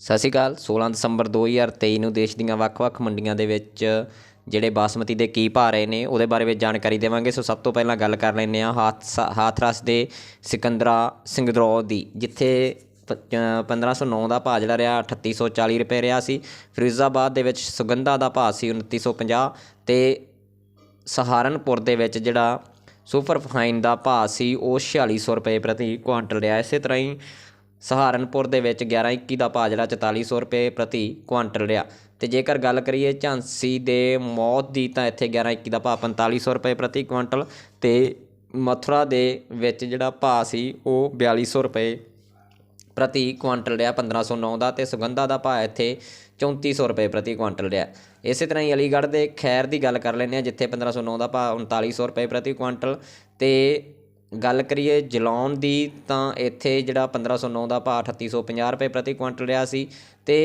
ਸਤਿ ਸ਼੍ਰੀ ਅਕਾਲ 16 ਦਸੰਬਰ 2023 ਨੂੰ ਦੇਸ਼ ਦੀਆਂ ਵੱਖ-ਵੱਖ ਮੰਡੀਆਂ ਦੇ ਵਿੱਚ ਜਿਹੜੇ ਬਾਸਮਤੀ ਦੇ ਕੀ ਭਾਅ ਰਹੇ ਨੇ ਉਹਦੇ ਬਾਰੇ ਵਿੱਚ ਜਾਣਕਾਰੀ ਦੇਵਾਂਗੇ। ਸੋ ਸਭ ਤੋਂ ਪਹਿਲਾਂ ਗੱਲ ਕਰ ਲੈਂਦੇ ਆ ਹਾਥਰਸ ਦੇ ਸਿਕੰਦਰਾ ਸਿੰਗਦਰੋ ਦੀ ਜਿੱਥੇ ਪ- ਅ, 1509 ਦਾ ਭਾਅ ਜਿਹੜਾ ਰਿਹਾ 3840 ਰੁਪਏ ਰਿਹਾ ਸੀ। ਫਰੀਜ਼ਾਬਾਦ ਦੇ ਵਿੱਚ ਸੁਗੰਧਾ ਦਾ ਭਾਅ ਸੀ 2950 ਤੇ ਸਹਾਰਨਪੁਰ ਦੇ ਵਿੱਚ ਜਿਹੜਾ ਸੁਪਰ ਫਾਈਨ ਦਾ ਭਾਅ ਸੀ ਉਹ 4600 ਰੁਪਏ ਪ੍ਰਤੀ ਕੁਆਂਟਲ ਰਿਹਾ। ਇਸੇ ਤਰ੍ਹਾਂ ਹੀ ਸਹਾਰਨਪੁਰ ਦੇ ਵਿੱਚ 1121 ਦਾ ਭਾਅ ਜਿਹੜਾ 4400 ਰੁਪਏ ਪ੍ਰਤੀ ਕੁਆਂਟਲ ਰਿਹਾ। ਤੇ ਜੇਕਰ ਗੱਲ ਕਰੀਏ ਝਾਂਸੀ ਦੇ ਮੌਤ ਦੀ ਤਾਂ ਇੱਥੇ 1121 ਦਾ ਭਾਅ 4500 ਰੁਪਏ ਪ੍ਰਤੀ ਕੁਆਂਟਲ ਤੇ ਮਥੁਰਾ ਦੇ ਵਿੱਚ ਜਿਹੜਾ ਭਾਅ ਸੀ ਉਹ 4200 ਰੁਪਏ ਪ੍ਰਤੀ ਕੁਆਂਟਲ ਰਿਹਾ 1509 ਦਾ ਤੇ ਸੁਗੰਧਾ ਦਾ ਭਾਅ ਇੱਥੇ 3400 ਰੁਪਏ ਪ੍ਰਤੀ ਕੁਆਂਟਲ ਰਿਹਾ। ਇਸੇ ਤਰ੍ਹਾਂ ਹੀ ਅਲੀਗੜ੍ਹ ਦੇ ਖੈਰ ਦੀ ਗੱਲ ਕਰ ਲੈਂਦੇ ਆ ਜਿੱਥੇ 1509 ਦਾ ਭਾਅ 3900 ਰੁਪਏ ਪ੍ਰਤੀ ਕੁਆਂਟਲ ਤੇ ਗੱਲ ਕਰੀਏ ਜਲੌਨ ਦੀ, ਤਾਂ ਇੱਥੇ ਜਿਹੜਾ 1509 ਦਾ ਭਾਅ 3850 ਰੁਪਏ ਪ੍ਰਤੀ ਕੁਆਂਟਲ ਰਿਹਾ ਸੀ ਅਤੇ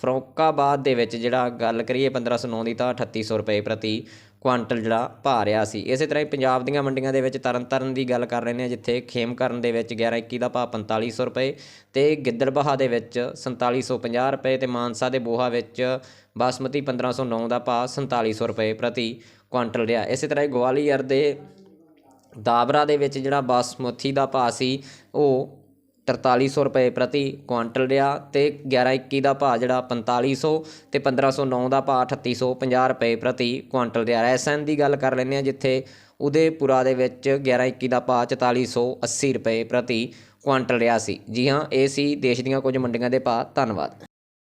ਫਰੋਕਾਬਾਦ ਦੇ ਵਿੱਚ ਜਿਹੜਾ ਗੱਲ ਕਰੀਏ 1509 ਦੀ, ਤਾਂ ਅਠੱਤੀ ਸੌ ਰੁਪਏ ਪ੍ਰਤੀ ਕੁਆਂਟਲ ਜਿਹੜਾ ਭਾਅ ਰਿਹਾ ਸੀ। ਇਸੇ ਤਰ੍ਹਾਂ ਹੀ ਪੰਜਾਬ ਦੀਆਂ ਮੰਡੀਆਂ ਦੇ ਵਿੱਚ ਤਰਨਤਾਰਨ ਦੀ ਗੱਲ ਕਰ ਰਹੇ ਆ ਜਿੱਥੇ ਖੇਮਕਰਨ ਦੇ ਵਿੱਚ 1121 ਦਾ ਭਾਅ 4500 ਰੁਪਏ ਤੇ ਗਿੱਦੜਬਾਹਾ ਦੇ ਵਿੱਚ 4750 ਰੁਪਏ ਤੇ ਮਾਨਸਾ ਦੇ ਬੋਹਾ ਵਿੱਚ ਬਾਸਮਤੀ 1509 ਦਾ ਭਾਅ 4700 ਰੁਪਏ ਪ੍ਰਤੀ ਕੁਆਂਟਲ ਰਿਹਾ। ਇਸੇ ਤਰ੍ਹਾਂ ਹੀ ਗਵਾਲੀਅਰ ਦੇ ਦਾਬਰਾ ਦੇ ਵਿੱਚ ਜਿਹੜਾ ਬਾਸਮਤੀ ਦਾ ਭਾਅ ਸੀ, ਉਹ 4300 ਰੁਪਏ ਪ੍ਰਤੀ ਕੁਆਂਟਲ ਰਿਹਾ ਅਤੇ ਗਿਆਰਾਂ ਇੱਕੀ ਦਾ ਭਾਅ ਜਿਹੜਾ ਪੰਤਾਲੀ ਸੌ ਅਤੇ ਪੰਦਰਾਂ ਸੌ ਨੌ ਦਾ ਭਾਅ 3850 ਰੁਪਏ ਪ੍ਰਤੀ ਕੁਆਂਟਲ ਰਿਹਾ ਰੈਸਨ ਦੀ ਗੱਲ ਕਰ ਲੈਂਦੇ ਹਾਂ, ਜਿੱਥੇ ਉਦੇਪੁਰਾ ਦੇ ਵਿੱਚ 1121 ਦਾ ਭਾਅ 4480 ਰੁਪਏ ਪ੍ਰਤੀ ਕੁਆਂਟਲ ਰਿਹਾ ਸੀ। ਜੀ ਹਾਂ, ਇਹ ਸੀ ਦੇਸ਼ ਦੀਆਂ ਕੁਝ ਮੰਡੀਆਂ ਦੇ ਭਾਅ। ਧੰਨਵਾਦ।